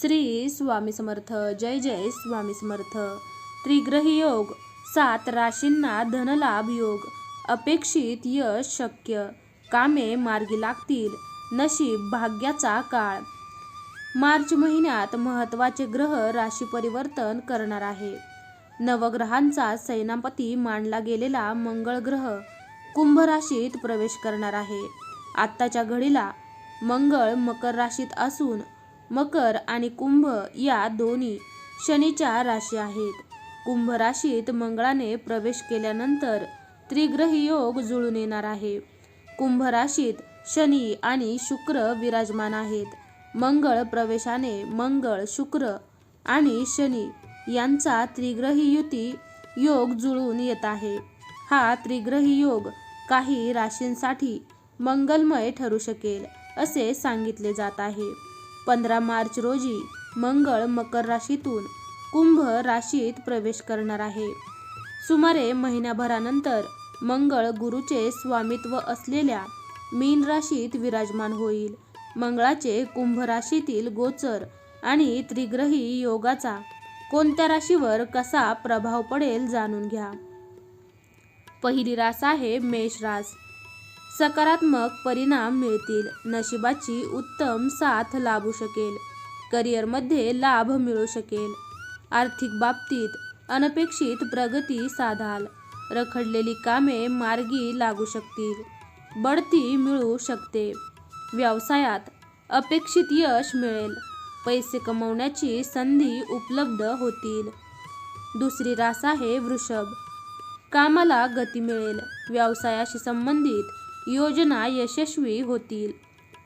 श्री स्वामी समर्थ जय जय स्वामी समर्थ. त्रिग्रही योग सात राशींना धनलाभ योग अपेक्षित यश शक्य. कामे मार्गी लागतील नशीब भाग्याचा काळ. मार्च महिन्यात महत्त्वाचे ग्रह राशी परिवर्तन करणार आहे. नवग्रहांचा सेनापती मानला गेलेला मंगळ ग्रह कुंभ राशीत प्रवेश करणार आहे. आत्ताच्या घडीला मंगळ मकर राशीत असून मकर आणि कुंभ या दोन्ही शनीच्या राशी आहेत. कुंभ राशीत मंगळाने प्रवेश केल्यानंतर त्रिग्रही योग जुळून येणार आहे. कुंभ राशीत शनी आणि शुक्र विराजमान आहेत. मंगळ प्रवेशाने मंगळ शुक्र आणि शनी यांचा त्रिग्रही युती योग जुळून येत आहे. हा त्रिग्रही योग काही राशींसाठी मंगलमय ठरू शकेल असे सांगितले जात आहे. पंधरा मार्च रोजी मंगळ मकर राशीतून कुंभ राशीत प्रवेश करणार आहे. सुमारे महिन्याभरानंतर मंगळ गुरुचे स्वामित्व असलेल्या मीन राशीत विराजमान होईल. मंगळाचे कुंभ राशीतील गोचर आणि त्रिग्रही योगाचा कोणत्या राशीवर कसा प्रभाव पडेल जाणून घ्या. पहिली रास आहे मेष रास. सकारात्मक परिणाम मिळतील. नशिबाची उत्तम साथ लाभू शकेल. करिअरमध्ये लाभ मिळू शकेल. आर्थिक बाबतीत अनपेक्षित प्रगती साधाल. रखडलेली कामे मार्गी लागू शकतील. बढती मिळू शकते. व्यवसायात अपेक्षित यश मिळेल. पैसे कमवण्याची संधी उपलब्ध होतील. दुसरी रास आहे वृषभ. कामाला गती मिळेल. व्यवसायाशी संबंधित योजना यशस्वी होतील.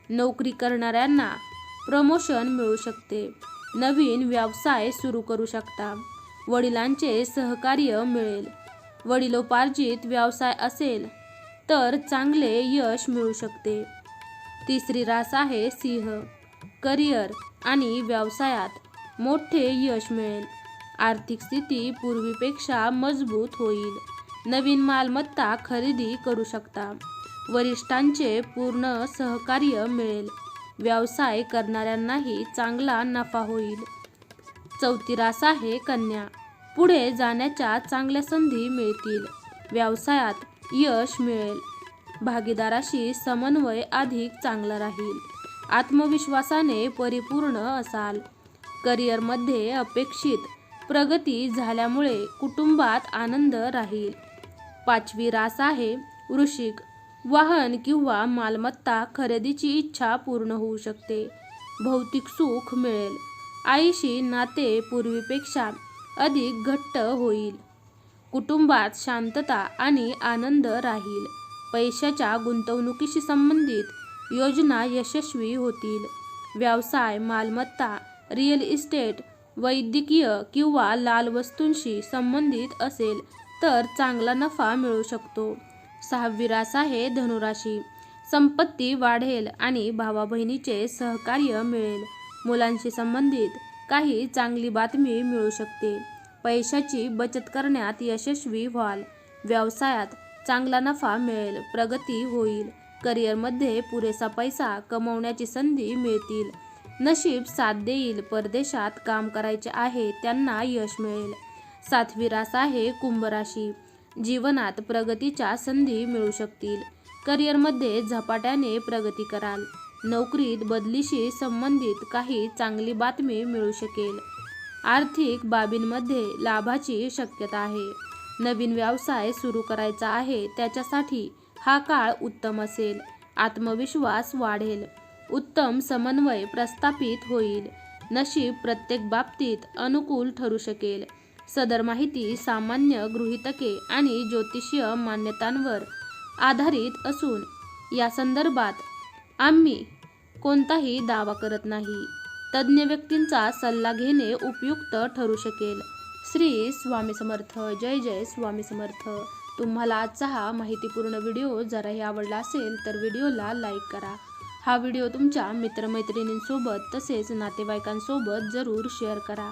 नोकरी करणाऱ्यांना प्रमोशन मिळू शकते. नवीन व्यवसाय सुरू करू शकता. वडिलांचे सहकार्य मिळेल. वडिलोपार्जित व्यवसाय असेल तर चांगले यश मिळू शकते. तिसरी रास आहे सिंह. करिअर आणि व्यवसायात मोठे यश मिळेल. आर्थिक स्थिती पूर्वीपेक्षा मजबूत होईल. नवीन मालमत्ता खरेदी करू शकता. वरिष्ठांचे पूर्ण सहकार्य मिळेल. व्यवसाय करणाऱ्यांनाही चांगला नफा होईल. चौथी रास आहे कन्या. पुढे जाण्याच्या चांगल्या संधी मिळतील. व्यवसायात यश मिळेल. भागीदाराशी समन्वय अधिक चांगला राहील. आत्मविश्वासाने परिपूर्ण असाल. करिअरमध्ये अपेक्षित प्रगती झाल्यामुळे कुटुंबात आनंद राहील. पाचवी रास आहे वृश्चिक वाहन किंवा मालमत्ता खरेदीची इच्छा पूर्ण होऊ शकते. भौतिक सुख मिळेल. आईशी नाते पूर्वीपेक्षा अधिक घट्ट होईल. कुटुंबात शांतता आणि आनंद राहील. पैशाच्या गुंतवणुकीशी संबंधित योजना यशस्वी होतील. व्यवसाय मालमत्ता रिअल इस्टेट वैद्यकीय किंवा लाल वस्तूंशी संबंधित असेल तर चांगला नफा मिळू शकतो. सहावी रास आहे धनुराशी. संपत्ती वाढेल आणि भावा बहिणीचे सहकार्य मिळेल. मुलांशी संबंधित काही चांगली बातमी मिळू शकते. पैशाची बचत करण्यात यशस्वी व्हाल. व्यवसायात चांगला नफा मिळेल प्रगती होईल. करिअरमध्ये पुरेसा पैसा कमवण्याची संधी मिळतील. नशीब साथ देईल परदेशात काम करायचे आहे त्यांना यश मिळेल. सातवी रास आहे कुंभ राशी जीवनात प्रगतीच्या संधी मिळू शकतील. करिअरमध्ये झपाट्याने प्रगती कराल. नोकरीत बदलीशी संबंधित काही चांगली बातमी मिळू शकेल. आर्थिक बाबींमध्ये लाभाची शक्यता आहे. नवीन व्यवसाय सुरू करायचा आहे त्याच्यासाठी हा काळ उत्तम असेल. आत्मविश्वास वाढेल. उत्तम समन्वय प्रस्थापित होईल. नशीब प्रत्येक बाबतीत अनुकूल ठरू शकेल. सदर माहिती सामान्य गृहितके आणि ज्योतिषीय मान्यतांवर आधारित असून या संदर्भात आम्ही कोणताही दावा करत नाही. तज्ज्ञ व्यक्तींचा सल्ला घेणे उपयुक्त ठरू शकेल. श्री स्वामी समर्थ. जय जय स्वामी समर्थ. तुम्हाला आजचा हा माहितीपूर्ण व्हिडिओ जराही आवडला असेल तर व्हिडिओला लाईक करा. हा व्हिडिओ तुमच्या मित्रमैत्रिणींसोबत तसेच नातेवाईकांसोबत जरूर शेअर करा.